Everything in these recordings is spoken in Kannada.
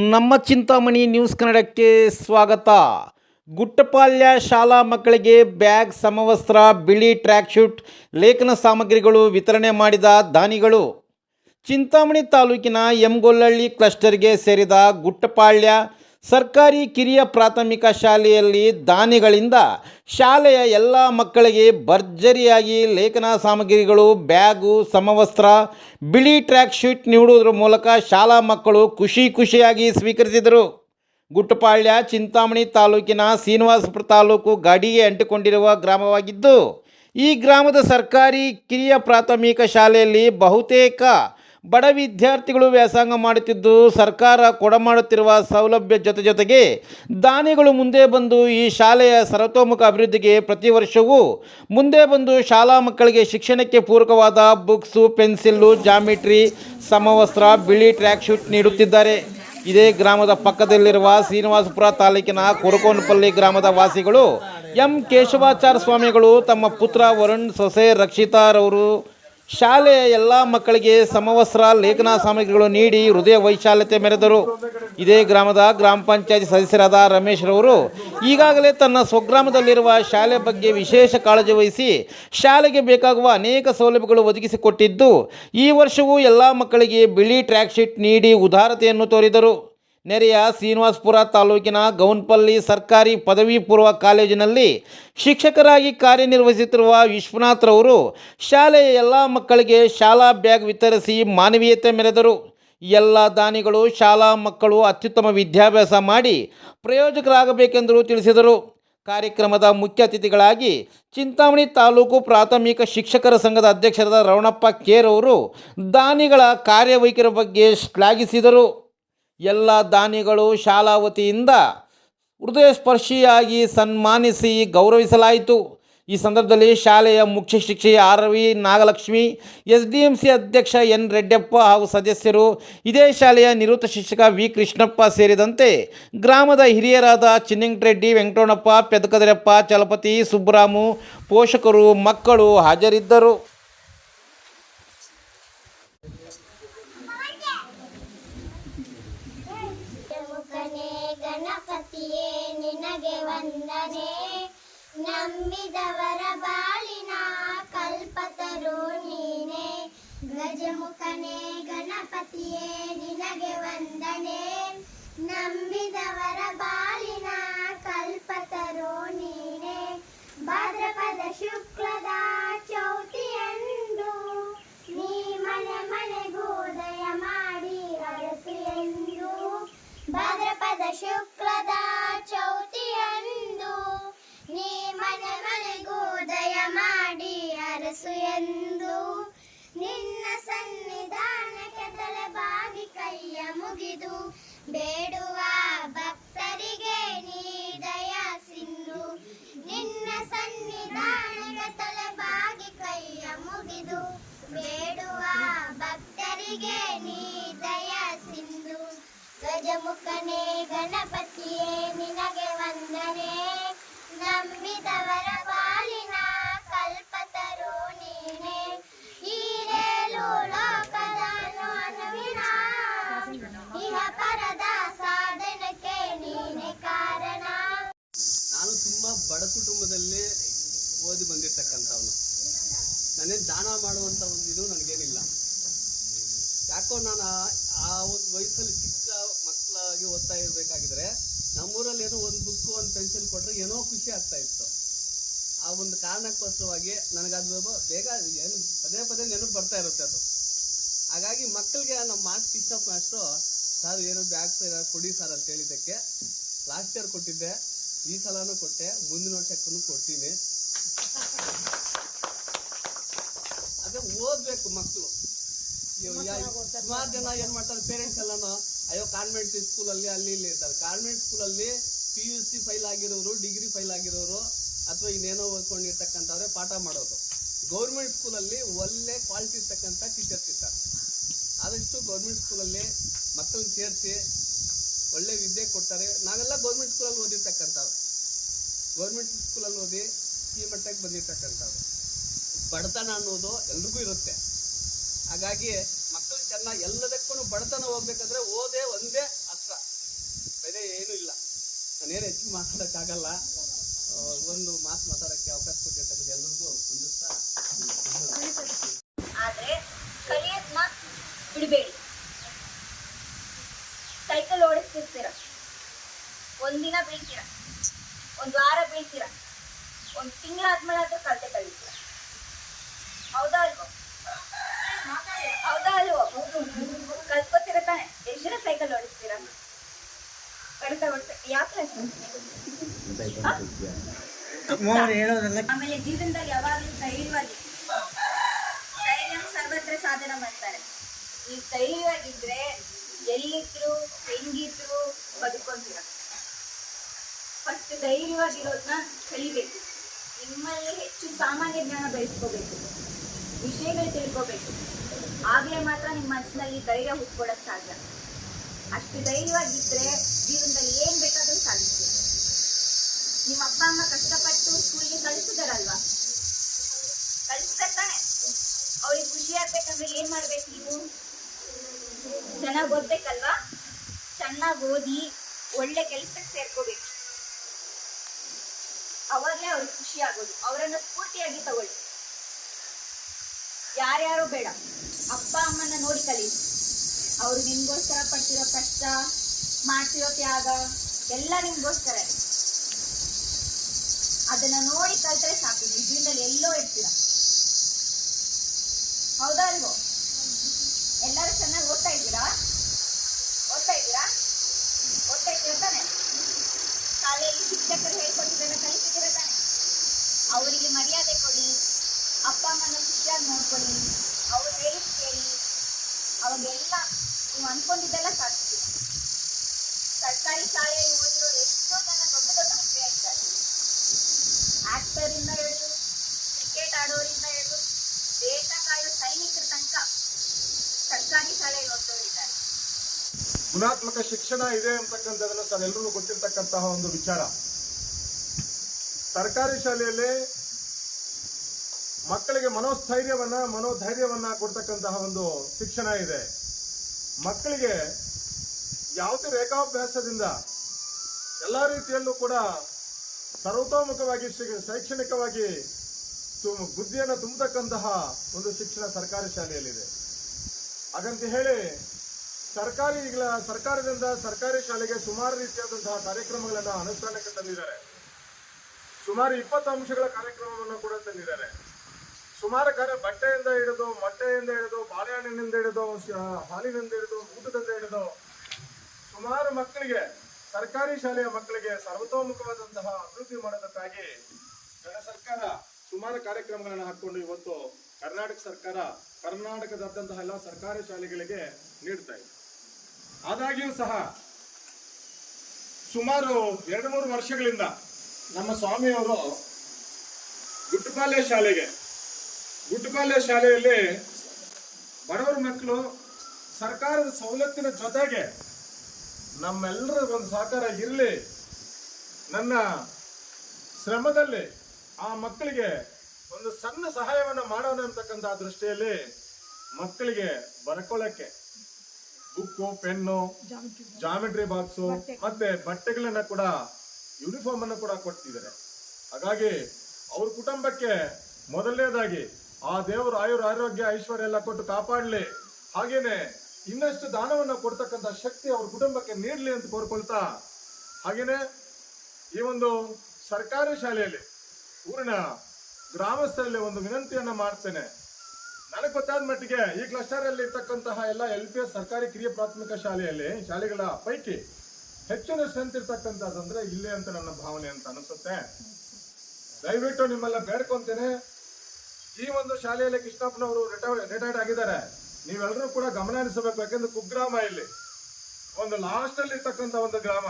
ನಮ್ಮ ಚಿಂತಾಮಣಿ ನ್ಯೂಸ್ ಕನ್ನಡಕ್ಕೆ ಸ್ವಾಗತ. ಗುಟ್ಟಪಾಲ್ಯ ಶಾಲಾ ಮಕ್ಕಳಿಗೆ ಬ್ಯಾಗ್, ಸಮವಸ್ತ್ರ, ಬಿಳಿ ಟ್ರ್ಯಾಕ್ ಶೂಟ್, ಲೇಖನ ಸಾಮಗ್ರಿಗಳು ವಿತರಣೆ ಮಾಡಿದ ದಾನಿಗಳು. ಚಿಂತಾಮಣಿ ತಾಲೂಕಿನ ಎಂಗೊಲ್ಲಳ್ಳಿ ಕ್ಲಸ್ಟರ್ಗೆ ಸೇರಿದ ಗುಟ್ಟಪಾಳ್ಯ ಸರ್ಕಾರಿ ಕಿರಿಯ ಪ್ರಾಥಮಿಕ ಶಾಲೆಯಲ್ಲಿ ದಾನಿಗಳಿಂದ ಶಾಲೆಯ ಎಲ್ಲ ಮಕ್ಕಳಿಗೆ ಭರ್ಜರಿಯಾಗಿ ಲೇಖನ ಸಾಮಗ್ರಿಗಳು, ಬ್ಯಾಗು, ಸಮವಸ್ತ್ರ, ಬಿಳಿ ಟ್ರ್ಯಾಕ್ ಶೀಟ್ ನೀಡುವುದರ ಮೂಲಕ ಶಾಲಾ ಮಕ್ಕಳು ಖುಷಿ ಖುಷಿಯಾಗಿ ಸ್ವೀಕರಿಸಿದರು. ಗುಟ್ಟಪಾಳ್ಯ, ಚಿಂತಾಮಣಿ ತಾಲೂಕಿನ ಶ್ರೀನಿವಾಸಪುರ ತಾಲೂಕು ಗಾಡಿಗೆ ಅಂಟಿಕೊಂಡಿರುವ ಗ್ರಾಮವಾಗಿದ್ದು, ಈ ಗ್ರಾಮದ ಸರ್ಕಾರಿ ಕಿರಿಯ ಪ್ರಾಥಮಿಕ ಶಾಲೆಯಲ್ಲಿ ಬಹುತೇಕ ಬಡ ವಿದ್ಯಾರ್ಥಿಗಳು ವ್ಯಾಸಂಗ ಮಾಡುತ್ತಿದ್ದು ಸರ್ಕಾರ ಕೊಡಮಾಡುತ್ತಿರುವ ಸೌಲಭ್ಯ ಜೊತೆ ಜೊತೆಗೆ ದಾನಿಗಳು ಮುಂದೆ ಬಂದು ಈ ಶಾಲೆಯ ಸರ್ವತೋಮುಖ ಅಭಿವೃದ್ಧಿಗೆ ಪ್ರತಿ ವರ್ಷವೂ ಮುಂದೆ ಬಂದು ಶಾಲಾ ಮಕ್ಕಳಿಗೆ ಶಿಕ್ಷಣಕ್ಕೆ ಪೂರಕವಾದ ಬುಕ್ಸು, ಪೆನ್ಸಿಲ್ಲು, ಜಾಮಿಟ್ರಿ, ಸಮವಸ್ತ್ರ, ಬಿಳಿ ಟ್ರ್ಯಾಕ್ ಶೂಟ್ ನೀಡುತ್ತಿದ್ದಾರೆ. ಇದೇ ಗ್ರಾಮದ ಪಕ್ಕದಲ್ಲಿರುವ ಶ್ರೀನಿವಾಸಪುರ ತಾಲೂಕಿನ ಕೊರಕೋನಪಲ್ಲಿ ಗ್ರಾಮದ ವಾಸಿಗಳು ಎಂ. ಕೇಶವಾಚಾರ್ಯ ಸ್ವಾಮಿಗಳು ತಮ್ಮ ಪುತ್ರ ವರುಣ್ ಸೊಸೆ ರಕ್ಷಿತಾರವರು ಶಾಲೆಯ ಎಲ್ಲ ಮಕ್ಕಳಿಗೆ ಸಮವಸ್ತ್ರ, ಲೇಖನ ಸಾಮಗ್ರಿಗಳು ನೀಡಿ ಹೃದಯ ವೈಶಾಲ್ಯತೆ ಮೆರೆದರು. ಇದೇ ಗ್ರಾಮದ ಗ್ರಾಮ ಪಂಚಾಯತ್ ಸದಸ್ಯರಾದ ರಮೇಶ್ ರವರು ಈಗಾಗಲೇ ತನ್ನ ಸ್ವಗ್ರಾಮದಲ್ಲಿರುವ ಶಾಲೆ ಬಗ್ಗೆ ವಿಶೇಷ ಕಾಳಜಿ ವಹಿಸಿ ಶಾಲೆಗೆ ಬೇಕಾಗುವ ಅನೇಕ ಸೌಲಭ್ಯಗಳು ಒದಗಿಸಿಕೊಟ್ಟಿದ್ದು, ಈ ವರ್ಷವೂ ಎಲ್ಲ ಮಕ್ಕಳಿಗೆ ಬಿಳಿ ಟ್ರ್ಯಾಕ್ ಶೀಟ್ ನೀಡಿ ಉದಾರತೆಯನ್ನು ತೋರಿದರು. ನೆರೆಯ ಶ್ರೀನಿವಾಸಪುರ ತಾಲೂಕಿನ ಗೌನ್ಪಲ್ಲಿ ಸರ್ಕಾರಿ ಪದವಿ ಪೂರ್ವ ಕಾಲೇಜಿನಲ್ಲಿ ಶಿಕ್ಷಕರಾಗಿ ಕಾರ್ಯನಿರ್ವಹಿಸುತ್ತಿರುವ ವಿಶ್ವನಾಥ್ರವರು ಶಾಲೆಯ ಎಲ್ಲ ಮಕ್ಕಳಿಗೆ ಶಾಲಾ ಬ್ಯಾಗ್ ವಿತರಿಸಿ ಮಾನವೀಯತೆ ಮೆರೆದರು. ಎಲ್ಲ ದಾನಿಗಳು ಶಾಲಾ ಮಕ್ಕಳು ಅತ್ಯುತ್ತಮ ವಿದ್ಯಾಭ್ಯಾಸ ಮಾಡಿ ಪ್ರಯೋಜಕರಾಗಬೇಕೆಂದು ತಿಳಿಸಿದರು. ಕಾರ್ಯಕ್ರಮದ ಮುಖ್ಯ ಅತಿಥಿಗಳಾಗಿ ಚಿಂತಾಮಣಿ ತಾಲೂಕು ಪ್ರಾಥಮಿಕ ಶಿಕ್ಷಕರ ಸಂಘದ ಅಧ್ಯಕ್ಷರಾದ ರವಣಪ್ಪ ಕೇರ್ ಅವರು ದಾನಿಗಳ ಕಾರ್ಯವೈಖರಿ ಬಗ್ಗೆ ಶ್ಲಾಘಿಸಿದರು. ಎಲ್ಲ ದಾನಿಗಳು ಶಾಲಾವತಿಯಿಂದ ಹೃದಯ ಸ್ಪರ್ಶಿಯಾಗಿ ಸನ್ಮಾನಿಸಿ ಗೌರವಿಸಲಾಯಿತು. ಈ ಸಂದರ್ಭದಲ್ಲಿ ಶಾಲೆಯ ಮುಖ್ಯ ಶಿಕ್ಷಕಿ R V Nagalakshmi, S D M C ಅಧ್ಯಕ್ಷ ಎನ್ ರೆಡ್ಡಪ್ಪ ಹಾಗೂ ಸದಸ್ಯರು, ಇದೇ ಶಾಲೆಯ ನಿವೃತ್ತ ಶಿಕ್ಷಕ ವಿ ಕೃಷ್ಣಪ್ಪ ಸೇರಿದಂತೆ ಗ್ರಾಮದ ಹಿರಿಯರಾದ ಚಿನ್ನಿಂಗ್ರೆಡ್ಡಿ ವೆಂಕಟೋಣಪ್ಪ ಪೆದಕದರಪ್ಪ, ಚಲಪತಿ ಸುಬ್ಬರಾಮು ಪೋಷಕರು, ಮಕ್ಕಳು ಹಾಜರಿದ್ದರು ಮುಖನೇ ಗಣಪತಿಯೇ ವಂದನೆ ನಂಬಿದವರ ಬಾಳಿನ ಕಲ್ಪತರು ನೀನೆ. ಗಜಮುಖನೆ, ಗಣಪತಿಯೇ, ನಿನಗೆ ವಂದನೆ. ನಂಬಿದವರ ಬಾಳಿನ ಕಲ್ಪತರು ನೀನೆ. ಭಾದ್ರಪದ ಶುಕ್ಲದ ಚೌತಿಯಂದು ನೀ ಮನೆ ಮನೆಗೋದಯ ಮಾಡಿ ಅರಸು ಎಂದು. ಭಾದ್ರಪದ ಶುಕ್ಲದ ಚೌತಿಯಂದು ನೀ ಮನೆ ಮನೆಗೋದಯ ಮಾಡಿ ಅರಸು ಎಂದು. ನಿನ್ನ ಸನ್ನಿಧಾನಕ್ಕೆ ತಲೆ ಬಾಗಿ ಕೈಯ ಮುಗಿದು. ಬೇಡುವ ಭಕ್ತರಿಗೆ ನೀ ದಯ ಸಿಂಧು. ನಿನ್ನ ಸನ್ನಿಧಾನಕ್ಕೆ ತಲೆ ಬಾಗಿ ಕೈಯ ಮುಗಿದು. ಬೇಡುವ ಭಕ್ತರಿಗೆ ನೀ ದಯ ಸಿಂಧು. ಗಜಮುಖನೇ ಗಣಪತಿಯೇ, ನಿನಗೆ ವಂದನೆ. ನಂಬಿದವರ ಬಾಲಿನ ಕಲ್ಪತರು ನೀನೆ. ಈರೇಲು ಲೋಕದ ಅನುವಿನ. ಇಹ ಪರದ ಸಾಧನಕ್ಕೆ ನೀನೆ ಕಾರಣ. ನಾನು ತುಂಬಾ ಬಡ ಕುಟುಂಬದಲ್ಲಿ ಓದಿ ಬಂದಿರ್ತಕ್ಕಂಥವನು. ನನಗೆ ದಾನ ಮಾಡುವಂಥ ಒಂದು ಇದು ನನಗೇನಿಲ್ಲ. ಯಾಕೋ ನಾನು ಆ ಒಂದು ವಯಸ್ಸಲ್ಲಿ ಚಿಕ್ಕ ಮಕ್ಕಳಾಗಿ ಓದ್ತಾ ಇರಬೇಕಾಗಿದ್ರೆ ನಮ್ಮೂರಲ್ಲಿ ಏನೋ ಒಂದು ಬುಕ್ಕು ಒಂದು ಪೆನ್ಷನ್ ಕೊಟ್ಟರೆ ಏನೋ ಖುಷಿ ಆಗ್ತಾ ಇತ್ತು. ಆ ಒಂದು ಕಾರಣಕ್ಕೋಸ್ಕರವಾಗಿ ನನಗದು ಬೇಗ ಏನು ಪದೇ ಪದೇ ನೆನಪು ಬರ್ತಾ ಇರುತ್ತೆ ಅದು. ಹಾಗಾಗಿ ಮಕ್ಕಳಿಗೆ ನಮ್ಮ ಮಾರ್ಕ್ಸ್ ಕೃಷ್ಣಪ್ಪ ಮಾಸ್ಟ್ರು ಸರ್ ಏನು ಬ್ಯಾಗ್ ಕೊಡಿ ಸರ್ ಅಂತ ಹೇಳಿದ್ದಕ್ಕೆ ಲಾಸ್ಟ್ ಇಯರ್ ಕೊಟ್ಟಿದ್ದೆ. ಈ ಸಲನೂ ಕೊಟ್ಟೆ ಮುಂದಿನ ವರ್ಷಕ್ಕೂ ಕೊಡ್ತೀನಿ. ಅದೇ ಓದ್ಬೇಕು ಮಕ್ಕಳು ಸುಮಾರು ಜನ ಏನು ಮಾಡ್ತಾರೆ ಪೇರೆಂಟ್ಸ್ ಎಲ್ಲಾನು ಅಯ್ಯೋ ಕಾನ್ವೆಂಟ್ ಸ್ಕೂಲಲ್ಲಿ ಅಲ್ಲಿ ಇಲ್ಲಿ ಇರ್ತಾರೆ. ಕಾನ್ವೆಂಟ್ ಸ್ಕೂಲಲ್ಲಿ ಪಿ ಯು ಸಿ ಫೈಲ್ ಆಗಿರೋರು ಡಿಗ್ರಿ ಫೈಲ್ ಆಗಿರೋರು, ಅಥವಾ ಇನ್ನೇನೋ ಓದ್ಕೊಂಡಿರ್ತಕ್ಕಂಥವ್ರೆ ಪಾಠ ಮಾಡೋದು. ಗೌರ್ಮೆಂಟ್ ಸ್ಕೂಲಲ್ಲಿ ಒಳ್ಳೆ ಕ್ವಾಲಿಟಿ ಇರ್ತಕ್ಕಂಥ ಟೀಚರ್ಸ್ ಇರ್ತಾರೆ. ಆದಷ್ಟು ಗೌರ್ಮೆಂಟ್ ಸ್ಕೂಲಲ್ಲಿ ಮಕ್ಕಳನ್ನ ಸೇರಿಸಿ ಒಳ್ಳೆ ವಿದ್ಯೆ ಕೊಡ್ತಾರೆ. ನಾವೆಲ್ಲ ಗೌರ್ಮೆಂಟ್ ಸ್ಕೂಲಲ್ಲಿ ಓದಿರ್ತಕ್ಕಂಥವ್ರು. ಗೌರ್ಮೆಂಟ್ ಸ್ಕೂಲಲ್ಲಿ ಓದಿ ಈ ಮಟ್ಟಕ್ಕೆ ಬಂದಿರ್ತಕ್ಕಂಥವ್ರು. ಬಡತನ ಅನ್ನೋದು ಎಲ್ರಿಗೂ ಇರುತ್ತೆ. ಹಾಗಾಗಿ ಚೆನ್ನಾಗಿ ಎಲ್ಲದಕ್ಕೂ ಬಡತನ ಹೋಗ್ಬೇಕಂದ್ರೆ ಓದೇ ಒಂದೇ ಅಸ್ತ್ರ. ಬೇರೆ ಏನೂ ಇಲ್ಲ. ನಾನೇನು ಹೆಚ್ಚು ಮಾತಾಡೋಕ್ಕಾಗಲ್ಲ. ಒಂದು ಮಾತು ಮಾತಾಡೋಕ್ಕೆ ಅವಕಾಶ ಕೊಟ್ಟಿರ್ತಕ್ಕಂಥ ಎಲ್ಲರಿಗೂ ಹೊಂದಿಸ್ತಾ ಆದ್ರೆ ಕಲಿಯೋದ್ನ ಬಿಡಬೇಡಿ. ಸೈಕಲ್ ಓಡಿಸ್ತಿರ್ತೀರ. ಒಂದಿನ ಬೀಳ್ತೀರ. ಒಂದ್ ವಾರ ಬೀಳ್ತೀರ. ಒಂದ್ ತಿಂಗಳಾದ್ಮೇಲೆ ಆದ್ರೂ ಕಲಿತೆ ಕಲಿತೀರ. ಹೌದಾ ಅಲ್ವೋ? ಹೌದಾ ಅಲ್ವೋ ಕಲ್ತ್ಕೋತೀರ ತಾನೆ ಎಷ್ಟು ಸೈಕಲ್ ಓಡಿಸ್ತೀರಾ ಕಡಿತ ಓಡಿಸ ಯಾವ ಕ್ಲಾಸ್ ಆಮೇಲೆ ಜೀವನದಲ್ಲಿ ಯಾವಾಗಲೂ ಧೈರ್ಯವಾಗಿ ಧೈರ್ಯ ಸರ್ವತ್ರ ಸಾಧನ ಮಾಡ್ತಾರೆ. ಈ ಧೈರ್ಯವಾಗಿದ್ರೆ ಎಲ್ಲಿದ್ರು, ಹೆಂಗಿದ್ರು ಬದುಕೊಂತೀರ. ಫಸ್ಟ್ ಧೈರ್ಯವಾಗಿರೋದನ್ನ ಕಲಿಬೇಕು. ನಿಮ್ಮಲ್ಲಿ ಹೆಚ್ಚು ಸಾಮಾನ್ಯ ಜ್ಞಾನ ಬಯಸ್ಕೋಬೇಕು ವಿಷಯಗಳು ತಿಳ್ಕೋಬೇಕು. ಆಗ್ಲೇ ಮಾತ್ರ ನಿಮ್ಮ ಮನಸ್ಸಿನಲ್ಲಿ ಧೈರ್ಯ ಹುಟ್ಕೊಳಕ್ ಸಾಧ್ಯ. ಅಷ್ಟು ಧೈರ್ಯವಾಗಿದ್ರೆ ಜೀವನದಲ್ಲಿ ಏನ್ ಬೇಕಾದ್ರೂ ಸಾಧಿಸಿ ನಿಮ್ಮ ಅಪ್ಪ, ಅಮ್ಮ ಕಷ್ಟಪಟ್ಟು ಸ್ಕೂಲ್ಗೆ ಕಳಿಸಿದಾರಲ್ವಾ? ಕಳಿಸ್ತಾರೆ ತಾನೆ. ಅವ್ರಿಗೆ ಖುಷಿ ಆಗ್ಬೇಕಂದ್ರೆ ಏನ್ ಮಾಡ್ಬೇಕು ನೀವು? ಚೆನ್ನಾಗಿ ಓದ್ಬೇಕಲ್ವಾ? ಚೆನ್ನಾಗಿ ಓದಿ ಒಳ್ಳೆ ಕೆಲಸಕ್ಕೆ ಸೇರ್ಕೋಬೇಕು. ಅವಾಗಲೇ ಅವ್ರಿಗೆ ಖುಷಿ ಆಗೋದು. ಅವರನ್ನ ಸ್ಫೂರ್ತಿಯಾಗಿ ತಗೊಳ್ಳಿ. ಯಾರ್ಯಾರು ಬೇಡ. ಅಪ್ಪ ಅಮ್ಮನ ನೋಡಿ ಕಲಿ. ಅವ್ರು ನಿಮ್ಗೋಸ್ಕರ ಪಡ್ತಿರೋ ಕಷ್ಟ, ಮಾಡ್ತಿರೋ ತ್ಯಾಗ, ಎಲ್ಲ ನಿಮ್ಗೋಸ್ಕರ ಅದನ್ನ ನೋಡಿ ಕಲ್ತರೆ ಸಾಕು. ನಿಮ್ ಜೀವನದಲ್ಲಿ ಎಲ್ಲೋ ಇರ್ತೀರ. ಹೌದಾ ಅಲ್ವೋ ಎಲ್ಲರೂ ಚೆನ್ನಾಗಿ ಓದ್ತಾ ಇದ್ದೀರಾ? ಓದ್ತಾ ಇದ್ದೀರಾ? ಓದ್ತಾ ಇದ್ದೀರಾ ತಾನೆ? ಶಾಲೆಯಲ್ಲಿ ಶಿಕ್ಷಕರು ಹೇಳ್ಕೊಟ್ಟಿದ್ದೆಲ್ಲ ಕಲಿಸಿದ್ದೀರಾ ತಾನೆ? ಅವರಿಗೆ ಮರ್ಯಾದೆ ಕೊಡಿ. ಅಪ್ಪ ಅಮ್ಮನ ಖುಷಿಯಾಗಿ ನೋಡ್ಕೊಳ್ಳಿ. ಅವಾಗೆಲ್ಲ ನೀವು ಅನ್ಕೊಂಡಿದ್ದೆಲ್ಲ ಸಾಧಿಸ್ತೀರ ಸರ್ಕಾರಿ ಶಾಲೆ ಓದಿರೋರು ಎಷ್ಟೋ ಜನ ದೊಡ್ಡ ದೊಡ್ಡ ಹುದ್ದೆ ಇದ್ದಾರೆ. ಆಕ್ಟರಿಂದ ಹಿಡಿದು ಕ್ರಿಕೆಟ್ ಆಡೋರಿಂದ ಹಿಡಿದು ದೇಶ ಕಾಯೋ ಸೈನಿಕರ ತನಕ ಸರ್ಕಾರಿ ಶಾಲೆಯಲ್ಲಿ ಓದೋರಿದ್ದಾರೆ ಗುಣಾತ್ಮಕ ಶಿಕ್ಷಣ ಇದೆ ಅಂತಕ್ಕಂಥದ್ದನ್ನು ಎಲ್ಲರಿಗೂ ಗೊತ್ತಿರ್ತಕ್ಕಂತಹ ಒಂದು ವಿಚಾರ. ಸರ್ಕಾರಿ ಶಾಲೆಯಲ್ಲಿ ಮಕ್ಕಳಿಗೆ ಮನೋಸ್ಥೈರ್ಯವನ್ನ, ಮನೋಧೈರ್ಯವನ್ನ ಕೊಡ್ತಕ್ಕಂತಹ ಒಂದು ಶಿಕ್ಷಣ ಇದೆ. ಮಕ್ಕಳಿಗೆ ಯಾವುದೇ ರೇಖಾಭ್ಯಾಸದಿಂದ ಎಲ್ಲ ರೀತಿಯಲ್ಲೂ ಕೂಡ ಸರ್ವತೋಮುಖವಾಗಿ ಶೈಕ್ಷಣಿಕವಾಗಿ ಬುದ್ಧಿಯನ್ನು ತುಂಬತಕ್ಕಂತಹ ಒಂದು ಶಿಕ್ಷಣ ಸರ್ಕಾರಿ ಶಾಲೆಯಲ್ಲಿದೆ. ಹಾಗಂತ ಹೇಳಿ ಸರ್ಕಾರಿ ಸರ್ಕಾರದಿಂದ ಸರ್ಕಾರಿ ಶಾಲೆಗೆ ಸುಮಾರು ರೀತಿಯಾದಂತಹ ಕಾರ್ಯಕ್ರಮಗಳನ್ನು ಅನುಷ್ಠಾನಕ್ಕೆ ತಂದಿದ್ದಾರೆ. ಸುಮಾರು ಇಪ್ಪತ್ತು ಅಂಶಗಳ ಕಾರ್ಯಕ್ರಮವನ್ನು ಕೂಡ ತಂದಿದ್ದಾರೆ. ಸುಮಾರು ಕಾರ್ಯ ಬಟ್ಟೆಯಿಂದ ಹಿಡಿದು, ಮೊಟ್ಟೆಯಿಂದ ಹಿಡಿದು, ಬಾಳೆಹಣ್ಣಿನಿಂದ ಹಿಡಿದು ಹಾಲಿನಿಂದ ಹಿಡಿದು, ಊಟದಿಂದ ಹಿಡಿದು, ಸುಮಾರು ಮಕ್ಕಳಿಗೆ, ಸರ್ಕಾರಿ ಶಾಲೆಯ ಮಕ್ಕಳಿಗೆ ಸರ್ವತೋಮುಖವಾದಂತಹ ಅಭಿವೃದ್ಧಿ ಮಾಡೋದಕ್ಕಾಗಿ ನನ್ನ ಸರ್ಕಾರ ಸುಮಾರು ಕಾರ್ಯಕ್ರಮಗಳನ್ನು ಹಾಕೊಂಡು ಇವತ್ತು ಕರ್ನಾಟಕ ಸರ್ಕಾರ ಕರ್ನಾಟಕದಾದ್ಯಂತಹ ಎಲ್ಲ ಸರ್ಕಾರಿ ಶಾಲೆಗಳಿಗೆ ನೀಡ್ತಾ ಇದೆ. ಆದಾಗ್ಯೂ ಸಹ ಸುಮಾರು ಎರಡು ಮೂರು ವರ್ಷಗಳಿಂದ ನಮ್ಮ ಸ್ವಾಮಿಯವರು ಗುಟ್ಟುಪಾಲ್ಯ ಶಾಲೆಗೆ ಗುಟ್ಟುಪಾಲ್ಯ ಶಾಲೆಯಲ್ಲಿ ಬಡವರ ಮಕ್ಕಳು ಸರ್ಕಾರದ ಸವಲತ್ತಿನ ಜೊತೆಗೆ ನಮ್ಮೆಲ್ಲರ ಒಂದು ಸಹಕಾರ ಇರಲಿ. ನನ್ನ ಶ್ರಮದಲ್ಲಿ ಆ ಮಕ್ಕಳಿಗೆ ಒಂದು ಸಣ್ಣ ಸಹಾಯವನ್ನು ಮಾಡೋಣ ಅಂತಕ್ಕಂಥ ದೃಷ್ಟಿಯಲ್ಲಿ ಮಕ್ಕಳಿಗೆ ಬರ್ಕೊಳ್ಳೋಕ್ಕೆ ಬುಕ್ಕು, ಪೆನ್ನು, ಜಾಮಿಟ್ರಿ ಬಾಕ್ಸು, ಮತ್ತೆ ಬಟ್ಟೆಗಳನ್ನ ಕೂಡ ಯೂನಿಫಾರ್ಮ್ ಅನ್ನು ಕೂಡ ಕೊಡ್ತಿದ್ದಾರೆ ಹಾಗಾಗಿ ಅವ್ರ ಕುಟುಂಬಕ್ಕೆ ಮೊದಲನೇದಾಗಿ ಆ ದೇವರು ಆಯುರ್ ಆರೋಗ್ಯ, ಐಶ್ವರ್ಯ ಎಲ್ಲ ಕೊಟ್ಟು ಕಾಪಾಡಲಿ. ಹಾಗೇನೆ ಇನ್ನಷ್ಟು ದಾನವನ್ನು ಕೊಡ್ತಕ್ಕಂಥ ಶಕ್ತಿ ಅವ್ರ ಕುಟುಂಬಕ್ಕೆ ನೀಡಲಿ ಅಂತ ಕೋರ್ಕೊಳ್ತಾ. ಹಾಗೇನೆ ಈ ಒಂದು ಸರ್ಕಾರಿ ಶಾಲೆಯಲ್ಲಿ, ಊರಿನ ಗ್ರಾಮಸ್ಥರಲ್ಲಿ ಒಂದು ವಿನಂತಿಯನ್ನ ಮಾಡ್ತೇನೆ. ನನಗೆ ಗೊತ್ತಾದ ಮಟ್ಟಿಗೆ ಈ ಕ್ಲಸ್ಟರ್ ಅಲ್ಲಿ ಇರ್ತಕ್ಕಂತಹ ಎಲ್ಲ ಎಲ್ ಪಿ ಎಸ್ ಸರ್ಕಾರಿ ಕಿರಿಯ ಪ್ರಾಥಮಿಕ ಶಾಲೆಯಲ್ಲಿ, ಶಾಲೆಗಳ ಪೈಕಿ ಹೆಚ್ಚಿನ ಸ್ಟ್ರೆಂತ್ ಇರ್ತಕ್ಕಂಥದ್ದಂದ್ರೆ ಇಲ್ಲೇ ಅಂತ ನನ್ನ ಭಾವನೆ ಅಂತ ಅನಿಸುತ್ತೆ. ದಯವಿಟ್ಟು ನಿಮ್ಮೆಲ್ಲ ಬೇಡ್ಕೊಂತೇನೆ. ಈ ಒಂದು ಶಾಲೆಯಲ್ಲಿ ಕೃಷ್ಣಪ್ಪನವರು ರಿಟೈರ್ಡ್ ಆಗಿದ್ದಾರೆ. ನೀವೆಲ್ಲರೂ ಕೂಡ ಗಮನ ಹರಿಸಬೇಕು. ಯಾಕೆಂದ್ರೆ ಕುಗ್ರಾಮ ಇಲ್ಲಿ. ಒಂದು ಲಾಸ್ಟ್ ಅಲ್ಲಿ ಒಂದು ಗ್ರಾಮ.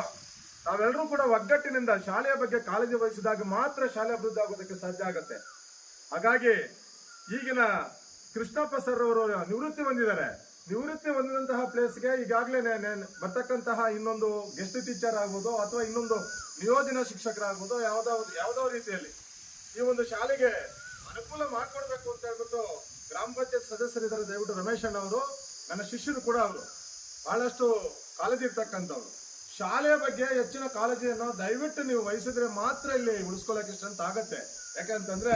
ನಾವೆಲ್ಲರೂ ಕೂಡ ಒಗ್ಗಟ್ಟಿನಿಂದ ಶಾಲೆಯ ಬಗ್ಗೆ ಕಾಳಜಿ ವಹಿಸಿದಾಗ ಮಾತ್ರ ಶಾಲೆ ಅಭಿವೃದ್ಧಿ ಆಗೋದಕ್ಕೆ ಸಾಧ್ಯ ಆಗುತ್ತೆ. ಹಾಗಾಗಿ ಈಗಿನ ಕೃಷ್ಣಪ್ಪ ಸರ್ ಅವರು ನಿವೃತ್ತಿ ಹೊಂದಿದ್ದಾರೆ. ನಿವೃತ್ತಿ ಹೊಂದಿದಂತಹ ಪ್ಲೇಸ್ಗೆ ಈಗಾಗಲೇ ಬರ್ತಕ್ಕಂತಹ ಇನ್ನೊಂದು ಗೆಸ್ಟ್ ಟೀಚರ್ ಆಗ್ಬೋದು ಅಥವಾ ಇನ್ನೊಂದು ನಿಯೋಜನಾ ಶಿಕ್ಷಕರಾಗ್ಬೋದು. ಯಾವುದೋ ಯಾವುದೋ ರೀತಿಯಲ್ಲಿ ಈ ಒಂದು ಶಾಲೆಗೆ ಅನುಕೂಲ ಮಾಡ್ಕೊಡ್ಬೇಕು ಅಂತ ಹೇಳ್ಬಿಟ್ಟು ಗ್ರಾಮ ಪಂಚಾಯತ್ ಸದಸ್ಯರಿದ್ದಾರೆ ದಯವಿಟ್ಟು ರಮೇಶ್ ಅಣ್ಣ ಅವರು, ನನ್ನ ಶಿಷ್ಯರು ಕೂಡ ಅವರು. ಬಹಳಷ್ಟು ಕಾಳಜಿ ಇರ್ತಕ್ಕಂಥವ್ರು. ಶಾಲೆಯ ಬಗ್ಗೆ ಹೆಚ್ಚಿನ ಕಾಳಜಿಯನ್ನು ದಯವಿಟ್ಟು ನೀವು ವಹಿಸಿದ್ರೆ ಮಾತ್ರ ಇಲ್ಲಿ ಉಳಿಸ್ಕೊಳ್ಳೋಕೆ ಇಷ್ಟಂತ ಆಗತ್ತೆ. ಯಾಕಂತಂದ್ರೆ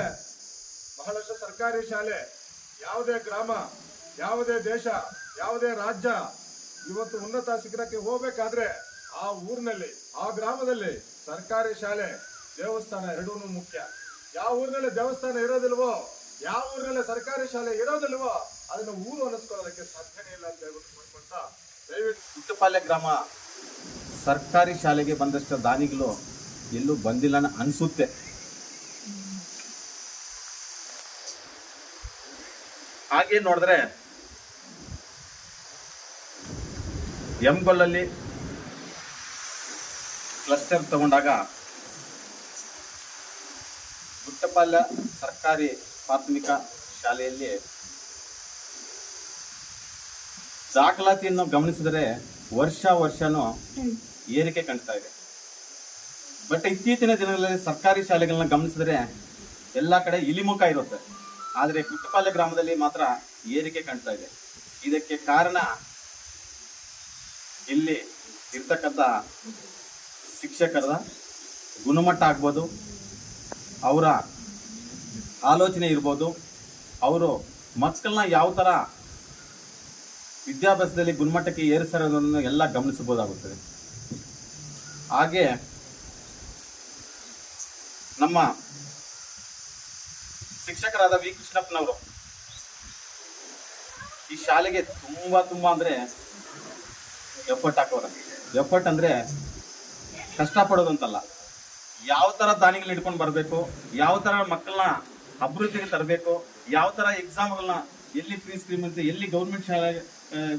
ಬಹಳಷ್ಟು ಸರ್ಕಾರಿ ಶಾಲೆ, ಯಾವುದೇ ಗ್ರಾಮ, ಯಾವುದೇ ದೇಶ, ಯಾವುದೇ ರಾಜ್ಯ ಇವತ್ತು ಉನ್ನತ ಶಿಖರಕ್ಕೆ ಹೋಗ್ಬೇಕಾದ್ರೆ ಆ ಊರಿನಲ್ಲಿ, ಆ ಗ್ರಾಮದಲ್ಲಿ ಸರ್ಕಾರಿ ಶಾಲೆ, ದೇವಸ್ಥಾನ ಎರಡೂ ಮುಖ್ಯ. ಯಾವ ಊರಿನಲ್ಲಿ ದೇವಸ್ಥಾನ ಇರೋದಿಲ್ವೋ, ಯಾವ ಊರಿನಲ್ಲಿ ಸರ್ಕಾರಿ ಶಾಲೆ ಇರೋದಿಲ್ವೋ, ಅದನ್ನ ಊರು ಅನ್ನಿಸ್ಕೊಳ್ಳೋದಕ್ಕೆ ಸಾಧ್ಯನೇ ಇಲ್ಲ ಅಂತ ಹೇಳ್ಬಿಟ್ಟು ದಯವಿಟ್ಟು ಹುಟ್ಟುಪಾಲ್ಯ ಗ್ರಾಮ ಸರ್ಕಾರಿ ಶಾಲೆಗೆ ಬಂದಷ್ಟು ದಾನಿಗಳು ಎಲ್ಲೂ ಬಂದಿಲ್ಲ ಅನ್ಸುತ್ತೆ. ಹಾಗೆ ನೋಡಿದ್ರೆ ಎಂಗೊಲ್ಲಲ್ಲಿ ಕ್ಲಸ್ಟರ್ ತಗೊಂಡಾಗ ಹುಟ್ಟಪಾಲ್ಯ ಸರ್ಕಾರಿ ಪ್ರಾಥಮಿಕ ಶಾಲೆಯಲ್ಲಿ ದಾಖಲಾತಿಯನ್ನು ಗಮನಿಸಿದರೆ ವರ್ಷ ವರ್ಷನೂ ಏರಿಕೆ ಕಾಣ್ತಾ ಇದೆ. ಬಟ್ ಇತ್ತೀಚಿನ ದಿನಗಳಲ್ಲಿ ಸರ್ಕಾರಿ ಶಾಲೆಗಳನ್ನ ಗಮನಿಸಿದರೆ ಎಲ್ಲ ಕಡೆ ಇಳಿಮುಖ ಇರುತ್ತೆ. ಆದರೆ ಕುಟ್ಟಪಾಲ್ಯ ಗ್ರಾಮದಲ್ಲಿ ಮಾತ್ರ ಏರಿಕೆ ಕಾಣ್ತಾ ಇದೆ. ಇದಕ್ಕೆ ಕಾರಣ ಇಲ್ಲಿ ಇರ್ತಕ್ಕಂಥ ಶಿಕ್ಷಕರ ಗುಣಮಟ್ಟ ಆಗ್ಬೋದು ಅವರ ಆಲೋಚನೆ ಇರ್ಬೋದು. ಅವರು ಮಕ್ಕಳನ್ನ ಯಾವ ಥರ ವಿದ್ಯಾಭ್ಯಾಸದಲ್ಲಿ ಗುಣಮಟ್ಟಕ್ಕೆ ಏರಿಸಿರೋದನ್ನು ಎಲ್ಲ ಗಮನಿಸಬಹುದಾಗುತ್ತದೆ. ಹಾಗೆ ನಮ್ಮ ಶಿಕ್ಷಕರಾದ ವಿ. ಕೃಷ್ಣಪ್ಪನವರು ಈ ಶಾಲೆಗೆ ತುಂಬ ತುಂಬ ಅಂದರೆ ಎಫರ್ಟ್ ಹಾಕೋರ ಎಫರ್ಟ್ ಅಂದರೆ ಕಷ್ಟಪಡೋದು ಅಂತಲ್ಲ ಯಾವ ತರ ದಾನಿಗಳನ್ನ ಇಟ್ಕೊಂಡು ಬರಬೇಕು? ಯಾವ ತರ ಮಕ್ಕಳನ್ನ ಅಭಿವೃದ್ಧಿಗೆ ತರಬೇಕು? ಯಾವ ತರ ಎಕ್ಸಾಮ್ಗಳನ್ನ ಎಲ್ಲಿ ಫ್ರೀ ಸ್ಕೀಮ್ ಅಂತ ಎಲ್ಲಿ ಗೌರ್ಮೆಂಟ್ ಶಾಲೆ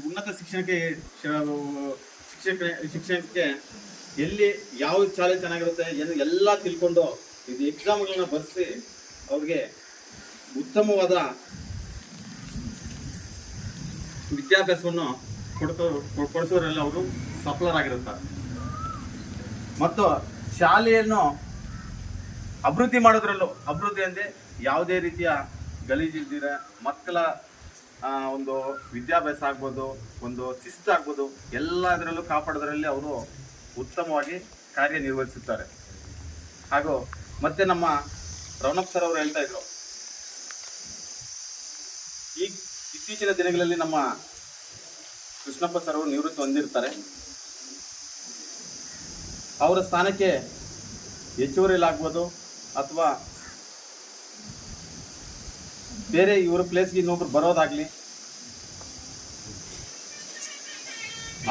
ಉನ್ನತ ಶಿಕ್ಷಣಕ್ಕೆ ಶಿಕ್ಷಕ ಶಿಕ್ಷಣಕ್ಕೆ ಎಲ್ಲಿ ಯಾವ ಶಾಲೆ ಚೆನ್ನಾಗಿರುತ್ತೆ ಏನು ಎಲ್ಲ ತಿಳ್ಕೊಂಡು ಇದು ಎಕ್ಸಾಮ್ಗಳನ್ನ ಬರೆಸಿ ಅವ್ರಿಗೆ ಉತ್ತಮವಾದ ವಿದ್ಯಾಭ್ಯಾಸವನ್ನು ಕೊಡ್ಕೊ ಕೊಡಿಸೋದ್ರಲ್ಲಿ ಅವರು ಸಫಲರಾಗಿರುತ್ತಾರೆ. ಮತ್ತು ಶಾಲೆಯನ್ನು ಅಭಿವೃದ್ಧಿ ಮಾಡೋದ್ರಲ್ಲೂ, ಅಭಿವೃದ್ಧಿ ಅಂದರೆ ಯಾವುದೇ ರೀತಿಯ ಗಲೀಜಿಲ್ದಿರ ಮಕ್ಕಳ ಒಂದು ವಿದ್ಯಾಭ್ಯಾಸ ಆಗ್ಬೋದು, ಒಂದು ಶಿಸ್ತು ಆಗ್ಬೋದು, ಎಲ್ಲದರಲ್ಲೂ ಕಾಪಾಡೋದ್ರಲ್ಲಿ ಅವರು ಉತ್ತಮವಾಗಿ ಕಾರ್ಯನಿರ್ವಹಿಸುತ್ತಾರೆ. ಹಾಗೂ ಮತ್ತೆ ನಮ್ಮ ರೌನಪ್ ಸರ್ ಅವರು ಹೇಳ್ತಾ ಇದ್ರು. ಈ ಇತ್ತೀಚಿನ ದಿನಗಳಲ್ಲಿ ನಮ್ಮ ಕೃಷ್ಣಪ್ಪ ಸರ್ ಅವರು ನಿವೃತ್ತಿ ಹೊಂದಿರ್ತಾರೆ. ಅವರ ಸ್ಥಾನಕ್ಕೆ ಹೆಚ್ಚುವರಿಲಾಗ್ಬೋದು ಅಥವಾ ಬೇರೆ ಇವರ ಪ್ಲೇಸ್ಗೆ ಇನ್ನೊಬ್ರು ಬರೋದಾಗ್ಲಿ.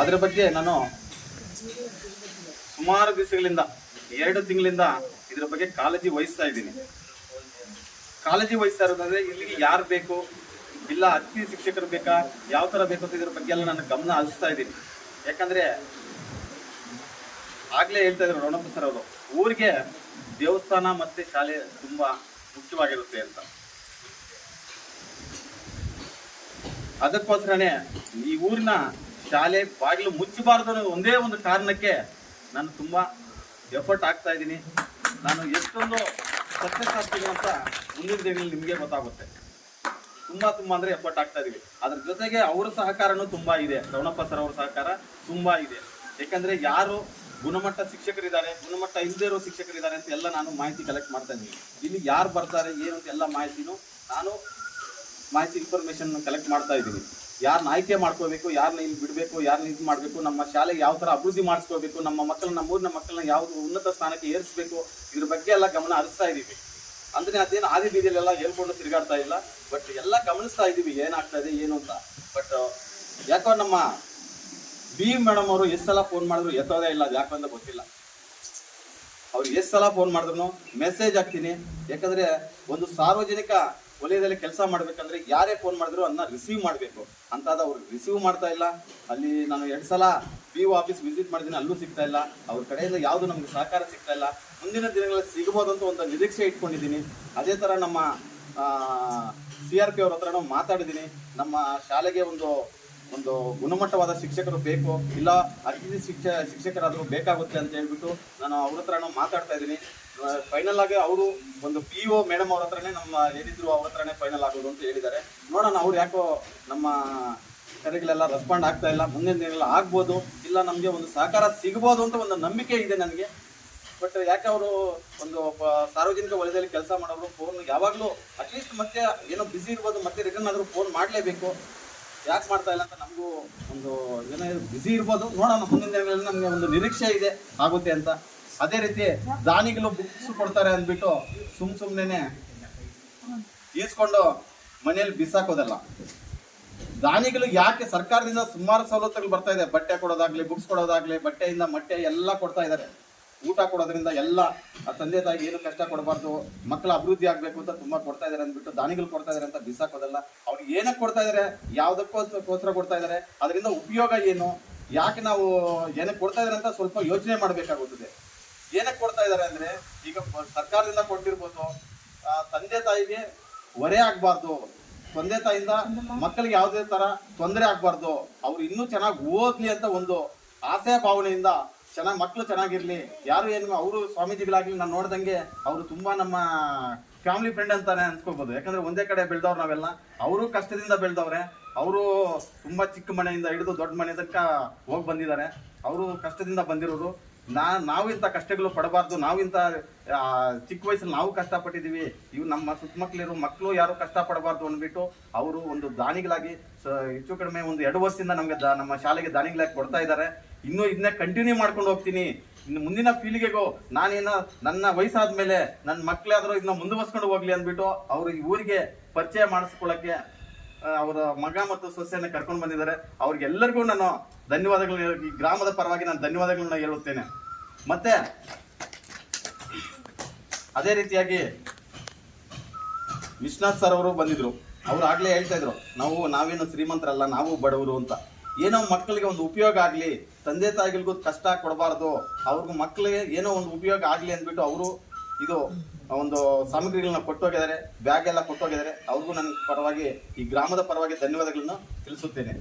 ಅದರ ಬಗ್ಗೆ ನಾನು ಸುಮಾರು ದಿವಸಗಳಿಂದ, ಎರಡು ತಿಂಗಳಿಂದ ಇದ್ರ ಬಗ್ಗೆ ಕಾಳಜಿ ವಹಿಸ್ತಾ ಇದ್ದೀನಿ. ಕಾಳಜಿ ವಹಿಸ್ತಾ ಇರೋದಂದ್ರೆ ಇಲ್ಲಿಗೆ ಯಾರು ಬೇಕು, ಇಲ್ಲ ಅತಿಥಿ ಶಿಕ್ಷಕರು ಬೇಕಾ ಯಾವ ತರ ಬೇಕು ಅಂತ ಇದ್ರ ಬಗ್ಗೆ ಎಲ್ಲ ನಾನು ಗಮನ ಹರಿಸ್ತಾ ಇದ್ದೀನಿ. ಯಾಕಂದ್ರೆ ಆಗ್ಲೇ ಹೇಳ್ತಾ ಇದ್ರು ರೋಣಪ್ಪ ಸರ್ ಅವರು, ಊರಿಗೆ ದೇವಸ್ಥಾನ ಮತ್ತೆ ಶಾಲೆ ತುಂಬಾ ಮುಖ್ಯವಾಗಿರುತ್ತೆ ಅಂತ. ಅದಕ್ಕೋಸ್ಕರನೇ ಈ ಊರಿನ ಶಾಲೆ ಬಾಗಿಲು ಮುಚ್ಚಬಾರದು ಅನ್ನೋ ಒಂದೇ ಒಂದು ಕಾರಣಕ್ಕೆ ನಾನು ತುಂಬಾ ಎಫರ್ಟ್ ಆಗ್ತಾ ಇದ್ದೀನಿ. ನಾನು ಎಷ್ಟೊಂದು ಸಕ್ಸಸ್ ಆಗ್ತೀನಿ ಅಂತ ಮುಂದಿನ ದಿನಗಳಲ್ಲಿ ನಿಮಗೆ ಗೊತ್ತಾಗುತ್ತೆ. ತುಂಬ ತುಂಬ ಅಂದ್ರೆ ಎಫರ್ಟ್ ಆಗ್ತಾ ಇದ್ದೀವಿ. ಅದ್ರ ಜೊತೆಗೆ ಅವರ ಸಹಕಾರನೂ ತುಂಬಾ ಇದೆ. ರವಣಪ್ಪ ಸರ್ ಅವರ ಸಹಕಾರ ತುಂಬಾ ಇದೆ. ಯಾಕಂದ್ರೆ ಯಾರು ಗುಣಮಟ್ಟ ಶಿಕ್ಷಕರಿದ್ದಾರೆ, ಗುಣಮಟ್ಟ ಇಲ್ಲದೇ ಇರೋ ಶಿಕ್ಷಕರಿದ್ದಾರೆ ಅಂತ ಎಲ್ಲ ನಾನು ಮಾಹಿತಿ ಕಲೆಕ್ಟ್ ಮಾಡ್ತಾ ಇದ್ದೀನಿ. ಇಲ್ಲಿ ಯಾರು ಬರ್ತಾರೆ, ಏನು ಅಂತ ಎಲ್ಲ ಮಾಹಿತಿನೂ ನಾನು ಮಾಹಿತಿ ಇನ್ಫಾರ್ಮೇಶನ್ ಕಲೆಕ್ಟ್ ಮಾಡ್ತಾ ಇದ್ದೀನಿ. ಯಾರನ್ನ ಆಯ್ಕೆ ಮಾಡ್ಕೋಬೇಕು ಯಾರನ್ನ ಇಲ್ಲಿ ಬಿಡಬೇಕು ಯಾರನ್ನ ಇದು ಮಾಡಬೇಕು, ನಮ್ಮ ಶಾಲೆಗೆ ಯಾವ ಥರ ಅಭಿವೃದ್ಧಿ ಮಾಡಿಸ್ಕೋಬೇಕು ನಮ್ಮ ಮಕ್ಕಳನ್ನ ನಮ್ಮೂರಿನ ಮಕ್ಕಳನ್ನ ಯಾವುದು ಉನ್ನತ ಸ್ಥಾನಕ್ಕೆ ಏರಿಸಬೇಕು, ಇದ್ರ ಬಗ್ಗೆ ಎಲ್ಲ ಗಮನ ಹರಿಸ್ತಾ ಇದ್ದೀವಿ. ಅಂದರೆ ಅದೇನು ಆದಿ ಬೀದಿಯಲ್ಲೆಲ್ಲ ಹೇಳ್ಕೊಂಡು ತಿರುಗಾಡ್ತಾ ಇಲ್ಲ ಬಟ್ ಎಲ್ಲ ಗಮನಿಸ್ತಾ ಇದ್ದೀವಿ, ಏನಾಗ್ತಾ ಇದೆ, ಏನು ಅಂತ. ಬಟ್ ಯಾಕೋ ನಮ್ಮ ಬಿ ಮೇಡಮ್ ಅವರು ಎಷ್ಟು ಸಲ ಫೋನ್ ಮಾಡಿದ್ರು, ಎತ್ತೋದೇ ಇಲ್ಲ, ಅದು ಯಾಕಂತ ಗೊತ್ತಿಲ್ಲ. ಅವ್ರು ಎಷ್ಟು ಸಲ ಫೋನ್ ಮಾಡಿದ್ರು ಮೆಸೇಜ್ ಹಾಕ್ತೀನಿ. ಯಾಕಂದ್ರೆ ಒಂದು ಸಾರ್ವಜನಿಕ ವಲಯದಲ್ಲಿ ಕೆಲಸ ಮಾಡ್ಬೇಕಂದ್ರೆ ಯಾರೇ ಫೋನ್ ಮಾಡಿದ್ರು ಅದನ್ನ ರಿಸೀವ್ ಮಾಡಬೇಕು. ಅಂತಾದ ಅವ್ರು ರಿಸೀವ್ ಮಾಡ್ತಾ ಇಲ್ಲ. ಅಲ್ಲಿ ನಾನು ಎರಡು ಸಲ ಬಿ ಒ ಆಫೀಸ್ ವಿಸಿಟ್ ಮಾಡಿದ್ದೀನಿ, ಅಲ್ಲೂ ಸಿಗ್ತಾ ಇಲ್ಲ. ಅವ್ರ ಕಡೆಯಿಂದ ಯಾವುದು ನಮ್ಗೆ ಸಹಕಾರ ಸಿಗ್ತಾ ಇಲ್ಲ. ಮುಂದಿನ ದಿನಗಳಲ್ಲಿ ಸಿಗ್ಬೋದು ಅಂತ ಒಂದು ನಿರೀಕ್ಷೆ ಇಟ್ಕೊಂಡಿದ್ದೀನಿ. ಅದೇ ಥರ ನಮ್ಮ ಸಿ ಆರ್ ಪಿ ಅವ್ರ ಹತ್ರನೂ ಮಾತಾಡಿದ್ದೀನಿ. ನಮ್ಮ ಶಾಲೆಗೆ ಒಂದು ಒಂದು ಗುಣಮಟ್ಟವಾದ ಶಿಕ್ಷಕರು ಬೇಕು. ಇಲ್ಲ, ಅತಿಥಿ ಶಿಕ್ಷ, ಶಿಕ್ಷಕರಾದರೂ ಬೇಕಾಗುತ್ತೆ ಅಂತ ಹೇಳ್ಬಿಟ್ಟು ನಾನು ಅವ್ರ ಹತ್ರನೂ ಮಾತಾಡ್ತಾ ಇದ್ದೀನಿ. ಫೈನಲ್ ಆಗಿ ಅವರು ಒಂದು ಪಿ ಒ ಮೇಡಮ್ ಅವ್ರ ಹತ್ರನೇ ನಮ್ಮ ಏನಿದ್ರು ಅವ್ರ ಹತ್ರನೇ ಫೈನಲ್ ಆಗೋದು ಅಂತ ಹೇಳಿದ್ದಾರೆ. ನೋಡೋಣ ಅವ್ರು ಯಾಕೋ ನಮ್ಮ ಕರೆಗಳೆಲ್ಲ ರೆಸ್ಪಾಂಡ್ ಆಗ್ತಾ ಇಲ್ಲ. ಮುಂದಿನ ದಿನಗಳ ಆಗ್ಬೋದು. ಇಲ್ಲ, ನಮಗೆ ಒಂದು ಸಹಕಾರ ಸಿಗ್ಬೋದು ಅಂತ ಒಂದು ನಂಬಿಕೆ ಇದೆ ನನಗೆ. ಬಟ್ ಯಾಕೆ ಅವರು ಒಂದು ಸಾರ್ವಜನಿಕ ವಲಯದಲ್ಲಿ ಕೆಲಸ ಮಾಡೋರು ಫೋನ್ ಯಾವಾಗಲೂ ಅಟ್ಲೀಸ್ಟ್ ಮತ್ತೆ ಏನೋ ಬಿಸಿ ಇರ್ಬೋದು, ಮತ್ತೆ ರಿಟರ್ನ್ ಆದರೂ ಫೋನ್ ಮಾಡಲೇಬೇಕು. ಯಾಕೆ ಮಾಡ್ತಾ ಇಲ್ಲ ಅಂತ ನಮಗೂ ಒಂದು ಏನೋ ಬಿಸಿ ಇರ್ಬೋದು, ನೋಡೋಣ. ಮುಂದಿನ ದಿನಗಳಲ್ಲಿ ನಮಗೆ ಒಂದು ನಿರೀಕ್ಷೆ ಇದೆ, ಆಗುತ್ತೆ ಅಂತ. ಅದೇ ರೀತಿ ದಾನಿಗಳು ಬುಕ್ಸ್ ಕೊಡ್ತಾರೆ ಅಂದ್ಬಿಟ್ಟು ಸುಮ್ ಸುಮ್ಮನೆ ಈಸ್ಕೊಂಡು ಮನೆಯಲ್ಲಿ ಬಿಸಾಕೋದಲ್ಲ. ದಾನಿಗಳು ಯಾಕೆ ಸರ್ಕಾರದಿಂದ ಸುಮಾರು ಸವಲತ್ತುಗಳು ಬರ್ತಾ ಇದೆ? ಬಟ್ಟೆ ಕೊಡೋದಾಗ್ಲಿ ಬುಕ್ಸ್ ಕೊಡೋದಾಗ್ಲಿ, ಬಟ್ಟೆಯಿಂದ ಮಟ್ಟೆ ಎಲ್ಲ ಕೊಡ್ತಾ ಇದ್ದಾರೆ. ಊಟ ಕೊಡೋದ್ರಿಂದ ಎಲ್ಲ ತಂದೆ ತಾಯಿಗೆ ಏನು ಕಷ್ಟ ಕೊಡಬಾರ್ದು ಮಕ್ಕಳ ಅಭಿವೃದ್ಧಿ ಆಗಬೇಕು ಅಂತ ತುಂಬಾ ಕೊಡ್ತಾ ಇದ್ದಾರೆ ಅಂದ್ಬಿಟ್ಟು ದಾನಿಗಳು ಕೊಡ್ತಾ ಇದ್ದಾರೆ ಅಂತ ಬಿಸಾಕೋದಲ್ಲ. ಅವ್ರಿಗೆ ಏನಕ್ಕೆ ಕೊಡ್ತಾ ಇದಾರೆ? ಯಾವ್ದಕ್ಕೋಸ್ಕರ ಕೊಡ್ತಾ ಇದ್ದಾರೆ ಅದರಿಂದ ಉಪಯೋಗ ಏನು? ಯಾಕೆ ನಾವು ಏನಕ್ಕೆ ಕೊಡ್ತಾ ಇದ್ದಾರೆ ಅಂತ ಸ್ವಲ್ಪ ಯೋಚನೆ ಮಾಡಬೇಕಾಗುತ್ತದೆ. ಏನಕ್ಕೆ ಕೊಡ್ತಾ ಇದ್ದಾರೆ ಅಂದ್ರೆ, ಈಗ ಸರ್ಕಾರದಿಂದ ಕೊಟ್ಟಿರ್ಬೋದು ತಂದೆ ತಾಯಿಗೆ ಹೊರೆ ಆಗಬಾರ್ದು. ತಂದೆ ತಾಯಿಯಿಂದ ಮಕ್ಕಳಿಗೆ ಯಾವುದೇ ತರ ತೊಂದರೆ ಆಗಬಾರ್ದು. ಅವ್ರು ಇನ್ನೂ ಚೆನ್ನಾಗಿ ಓದ್ಲಿ ಅಂತ ಒಂದು ಆಸೆ ಭಾವನೆಯಿಂದ ಚೆನ್ನಾಗಿ ಮಕ್ಕಳು ಚೆನ್ನಾಗಿರಲಿ. ಯಾರು ಏನು, ಅವರು ಸ್ವಾಮೀಜಿಗಳಾಗಲಿ ನಾನು ನೋಡ್ದಂಗೆ ಅವರು ತುಂಬಾ ನಮ್ಮ ಫ್ಯಾಮಿಲಿ ಫ್ರೆಂಡ್ ಅಂತಾನೆ ಅನ್ಸ್ಕೋಬಹುದು ಯಾಕಂದ್ರೆ ಒಂದೇ ಕಡೆ ಬೆಳೆದವ್ರು ನಾವೆಲ್ಲ. ಅವರು ಕಷ್ಟದಿಂದ ಬೆಳೆದವ್ರೆ. ಅವರು ತುಂಬಾ ಚಿಕ್ಕ ಮನೆಯಿಂದ ಹಿಡಿದು ದೊಡ್ಡ ಮನೆ ತನಕ ಹೋಗಿ ಬಂದಿದ್ದಾರೆ. ಅವರು ಕಷ್ಟದಿಂದ ಬಂದಿರೋರು. ನಾ ನಾವು ಇಂಥ ಕಷ್ಟಗಳು ಪಡಬಾರ್ದು, ನಾವು ಇಂಥ ಚಿಕ್ಕ ವಯಸ್ಸಲ್ಲಿ ನಾವು ಕಷ್ಟಪಟ್ಟಿದ್ದೀವಿ, ಇವು ನಮ್ಮ ಸುತ್ತಮಕ್ಕಳಿರೋ ಮಕ್ಕಳು ಯಾರು ಕಷ್ಟಪಡಬಾರ್ದು ಅಂದ್ಬಿಟ್ಟು ಅವರು ಒಂದು ದಾನಿಗಳಾಗಿ ಹೆಚ್ಚು ಕಡಿಮೆ ಒಂದು ಎರಡು ವರ್ಷದಿಂದ ನಮಗೆ ನಮ್ಮ ಶಾಲೆಗೆ ದಾನಿಗಳಾಗಿ ಕೊಡ್ತಾ ಇದ್ದಾರೆ. ಇನ್ನೂ ಇದನ್ನೇ ಕಂಟಿನ್ಯೂ ಮಾಡ್ಕೊಂಡು ಹೋಗ್ತೀನಿ. ಇನ್ನು ಮುಂದಿನ ಪೀಳಿಗೆಗೂ ನಾನೇನೋ ನನ್ನ ವಯಸ್ಸಾದ್ಮೇಲೆ ನನ್ನ ಮಕ್ಕಳಾದರೂ ಇದನ್ನ ಮುಂದುವರ್ಸ್ಕೊಂಡು ಹೋಗ್ಲಿ ಅಂದ್ಬಿಟ್ಟು ಅವರು ಈ ಊರಿಗೆ ಪರಿಚಯ ಮಾಡಿಸ್ಕೊಳ್ಳೋಕ್ಕೆ ಅವರ ಮಗ ಮತ್ತು ಸೊಸೆಯನ್ನು ಕರ್ಕೊಂಡು ಬಂದಿದ್ದಾರೆ. ಅವ್ರಿಗೆಲ್ಲರಿಗೂ ನಾನು ಧನ್ಯವಾದಗಳು ಈ ಗ್ರಾಮದ ಪರವಾಗಿ ನಾನು ಧನ್ಯವಾದಗಳನ್ನ ಹೇಳುತ್ತೇನೆ. ಮತ್ತೆ, ಅದೇ ರೀತಿಯಾಗಿ ವಿಶ್ವನಾಥ್ ಸರ್ ಅವರು ಬಂದಿದ್ರು. ಅವ್ರು ಆಗ್ಲೇ ಹೇಳ್ತಾ ಇದ್ರು, ನಾವು ನಾವೇನು ಶ್ರೀಮಂತರಲ್ಲ, ನಾವು ಬಡವರು ಅಂತ. ಏನೋ ಮಕ್ಕಳಿಗೆ ಒಂದು ಉಪಯೋಗ ಆಗಲಿ, ತಂದೆ ತಾಯಿಗಳಿಗೂ ಕಷ್ಟ ಕೊಡಬಾರ್ದು, ಅವ್ರಿಗೂ ಮಕ್ಕಳಿಗೆ ಏನೋ ಒಂದು ಉಪಯೋಗ ಆಗಲಿ ಅಂದ್ಬಿಟ್ಟು ಅವರು ಇದು ಒಂದು ಸಾಮಗ್ರಿಗಳನ್ನ ಕೊಟ್ಟೋಗಿದ್ದಾರೆ, ಬ್ಯಾಗ್ ಎಲ್ಲ ಕೊಟ್ಟೋಗಿದ್ದಾರೆ. ಅವ್ರಿಗೂ ನನ್ನ ಪರವಾಗಿ, ಈ ಗ್ರಾಮದ ಪರವಾಗಿ ಧನ್ಯವಾದಗಳನ್ನು ತಿಳಿಸುತ್ತೇನೆ.